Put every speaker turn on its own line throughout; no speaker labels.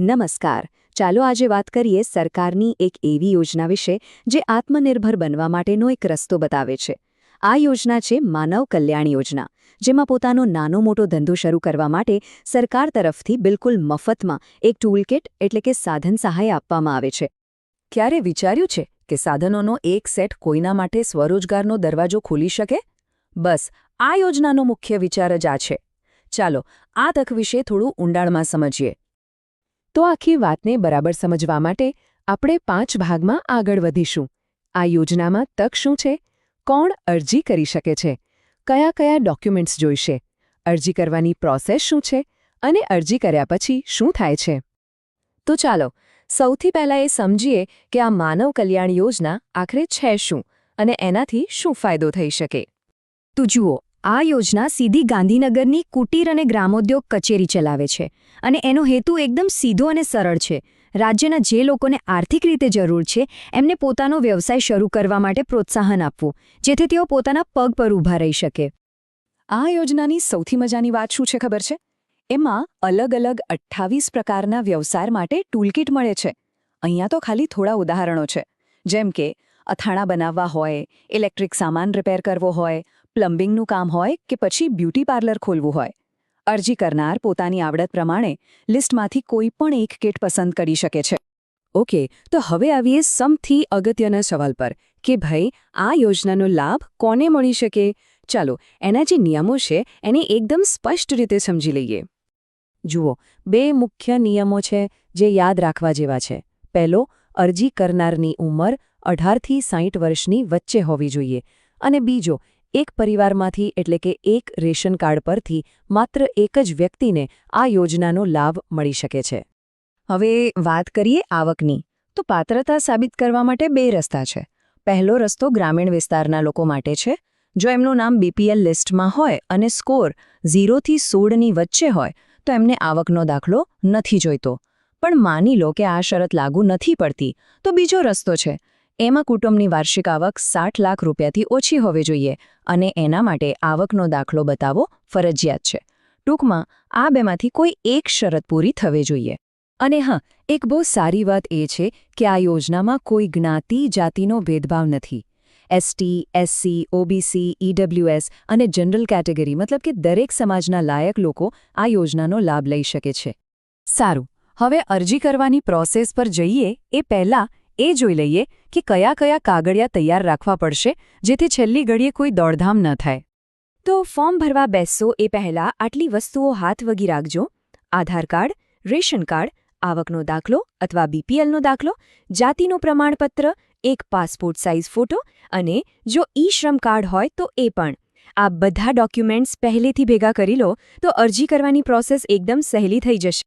નમસ્કાર. ચાલો આજે વાત કરીએ સરકારની એક એવી યોજના વિશે, જે આત્મનિર્ભર બનવા માટેનો એક રસ્તો બતાવે છે. આ યોજના છે માનવ કલ્યાણ યોજના, જેમાં પોતાનો નાનો મોટો ધંધો શરૂ કરવા માટે સરકાર તરફથી બિલકુલ મફતમાં એક ટૂલકિટ એટલે કે સાધન સહાય આપવામાં આવે છે.
ક્યારે વિચાર્યું છે કે સાધનોનો એક સેટ કોઈના માટે સ્વરોજગારનો દરવાજો ખોલી શકે? બસ, આ યોજનાનો મુખ્ય વિચાર જ આ છે. ચાલો, આ તક વિશે થોડું ઊંડાણમાં સમજીએ. તો આખી વાતને બરાબર સમજવા માટે આપણે પાંચ ભાગમાં આગળ વધીશું. આ યોજનામાં તક શું છે? કોણ અરજી કરી શકે છે? કયા કયા ડોક્યુમેન્ટ્સ જોઈશે? અરજી કરવાની પ્રોસેસ શું છે? અને અરજી કર્યા પછી શું થાય છે? તો ચાલો, સૌથી પહેલાં એ સમજીએ કે આ માનવ કલ્યાણ યોજના આખરે છે શું અને એનાથી શું ફાયદો થઈ શકે.
તો જુઓ આ યોજના સીધી ગાંધીનગરની કુટીર અને ગ્રામોદ્યોગ કચેરી ચલાવે છે અને એનો હેતુ એકદમ સીધો અને સરળ છે. રાજ્યના જે લોકોને આર્થિક રીતે જરૂર છે, એમને પોતાનો વ્યવસાય શરૂ કરવા માટે પ્રોત્સાહન આપવું, જેથી તેઓ પોતાના પગ પર ઊભા રહી શકે.
આ યોજનાની સૌથી મજાની વાત શું છે ખબર છે? એમાં અલગ અલગ અઠ્ઠાવીસ પ્રકારના વ્યવસાય માટે ટૂલકિટ મળે છે. અહીંયા તો ખાલી થોડા ઉદાહરણો છે. જેમ કે અથાણા બનાવવા હોય, ઇલેક્ટ્રિક સામાન રિપેર કરવો હોય પ્લમ્બિંગનું કામ હોય કે પછી બ્યુટી પાર્લર ખોલવું હોય. અરજી કરનાર પોતાની આવડત પ્રમાણે લિસ્ટમાંથી કોઈ પણ એક કીટ પસંદ કરી શકે છે. ઓકે, તો હવે આવીએ સમથી અગત્યના સવાલ પર કે ભાઈ, આ યોજનાનો લાભ કોને મળી શકે? ચાલો, એના જે નિયમો છે, એને એકદમ સ્પષ્ટ રીતે સમજી લઈએ. જુઓ, બે મુખ્ય નિયમો છે જે યાદ રાખવા જેવા છે. પહેલો, અરજી કરનારની ઉંમર અઢારથી સાહીઠ વર્ષની વચ્ચે હોવી જોઈએ. અને બીજો એક પરિવારમાંથી એટલે કે એક રેશન કાર્ડ પરથી માત્ર એક જ વ્યક્તિને આ યોજનાનો લાભ મળી શકે છે. હવે વાત કરીએ આવકની. તો પાત્રતા સાબિત કરવા માટે બે રસ્તા છે. પહેલો રસ્તો ગ્રામીણ વિસ્તારના લોકો માટે છે, જો એમનું નામ બીપીએલ લિસ્ટમાં હોય અને સ્કોર ઝીરોથી સોળની વચ્ચે હોય, તો એમને આવકનો દાખલો નથી જોઈતો. પણ માની લો કે આ શરત લાગુ નથી પડતી, તો બીજો રસ્તો છે એમાં કુટુંબની વાર્ષિક આવક સાઠ લાખ રૂપિયાથી ઓછી હોવી જોઈએ અને એના માટે આવકનો દાખલો બતાવવો ફરજિયાત છે. ટૂંકમાં, આ બેમાંથી કોઈ એક શરત પૂરી થવી જોઈએ. અને હા, એક બહુ સારી વાત એ છે કે આ યોજનામાં કોઈ જ્ઞાતિ જાતિનો ભેદભાવ નથી. એસટી એસસી ઓબીસી ઈડબ્લ્યુએસ અને જનરલ કેટેગરી મતલબ કે દરેક સમાજના લાયક લોકો આ યોજનાનો લાભ લઈ શકે છે. સારું, હવે અરજી કરવાની પ્રોસેસ પર જઈએ એ પહેલાં એ જોઈ લઈએ કે કયા કયા કાગળિયા તૈયાર રાખવા પડશે, જેથી છેલ્લી ઘડીએ કોઈ દોડધામ ન થાય.
તો ફોર્મ ભરવા બેસશો એ પહેલાં આટલી વસ્તુઓ હાથ વગી રાખજો. આધાર કાર્ડ, રેશન કાર્ડ, આવકનો દાખલો અથવા બીપીએલનો દાખલો, જાતિનું પ્રમાણપત્ર, એક પાસપોર્ટ સાઇઝ ફોટો અને જો ઈ શ્રમ કાર્ડ હોય તો એ પણ. આ બધા ડોક્યુમેન્ટ્સ પહેલેથી ભેગા કરી લો તો અરજી કરવાની પ્રોસેસ એકદમ સહેલી થઈ જશે.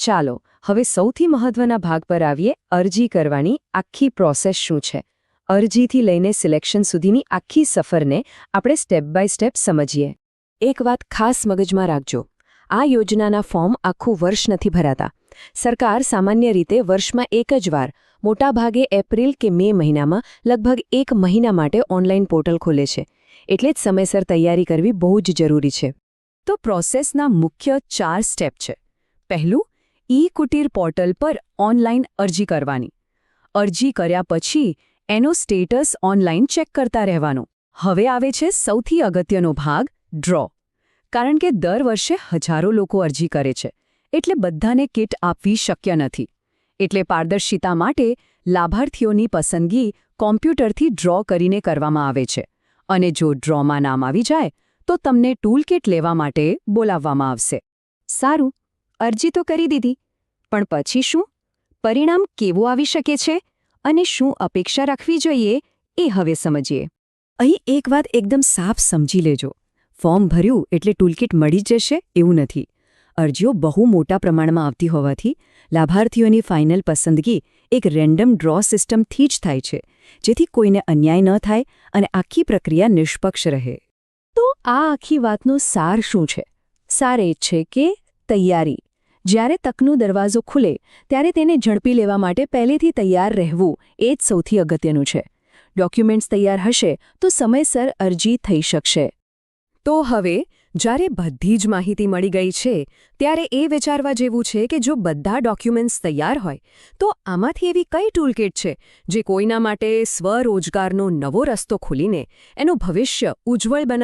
ચાલો, હવે સૌથી મહત્વના ભાગ પર આવીએ, અરજી કરવાની આખી પ્રોસેસ શું છે? અરજીથી લઈને સિલેક્શન સુધીની આખી સફરને આપણે સ્ટેપ બાય સ્ટેપ સમજીએ. એક વાત ખાસ મગજમાં રાખજો, આ યોજનાના ફોર્મ આખું વર્ષ નથી ભરાતા. સરકાર સામાન્ય રીતે વર્ષમાં એક જ વાર, મોટાભાગે એપ્રિલ કે મે મહિનામાં, લગભગ એક મહિના માટે ઓનલાઈન પોર્ટલ ખોલે છે. એટલે જ સમયસર તૈયારી કરવી બહુ જ જરૂરી છે. તો પ્રોસેસના મુખ્ય ચાર સ્ટેપ છે. પહેલું ઈ કુટીર પોર્ટલ પર ઓનલાઈન અરજી કરવાની. અરજી કર્યા પછી એનો સ્ટેટસ ઓનલાઈન ચેક કરતા રહેવાનો. હવે આવે છે સૌથી અગત્યનો ભાગ, ડ્રો. કારણ કે દર વર્ષે હજારો લોકો અરજી કરે છે. એટલે બધાને કિટ આપવી શક્ય નથી. એટલે પારદર્શિતા માટે લાભાર્થીઓની પસંદગી કોમ્પ્યુટરથી ડ્રો કરીને કરવામાં આવે છે. અને જો ડ્રોમાં નામ આવી જાય, તો તમને ટૂલ લેવા માટે બોલાવવામાં આવશે. સારું. અરજી તો કરી દીધી. પણ પછી શું? પરિણામ કેવું આવી શકે છે? અને શું અપેક્ષા રાખવી જોઈએ એ હવે સમજીએ. અહીં એક વાત એકદમ સાફ સમજી લેજો. ફોર્મ ભર્યું એટલે ટૂલકિટ મળી જશે એવું નથી. અરજીઓ બહુ મોટા પ્રમાણમાં આવતી હોવાથી લાભાર્થીઓની ફાઇનલ પસંદગી એક રેન્ડમ ડ્રો સિસ્ટમથી જ થાય છે જેથી કોઈને અન્યાય ન થાય અને આખી પ્રક્રિયા નિષ્પક્ષ રહે. તો આ આખી વાતનો સાર શું છે? સાર એ છે કે તૈયારી. જ્યારે તકનો દરવાજો ખુલે, ત્યારે તેને ઝડપી લેવા માટે પહેલેથી તૈયાર રહેવું એ જ સૌથી અગત્યનું છે. ડોક્યુમેન્ટ્સ તૈયાર હશે તો સમયસર અરજી થઈ શકશે. તો હવે, જ્યારે બધી જ માહિતી મળી ગઈ છે, ત્યારે એ વિચારવા જેવું છે કે જો બધા ડોક્યુમેન્ટ્સ તૈયાર હોય, તો આમાંથી એવી કઈ ટૂલકિટ છે જે કોઈના માટે સ્વરોજગારનો નવો રસ્તો ખોલીને એનું ભવિષ્ય ઉજ્જવળ બનાવે?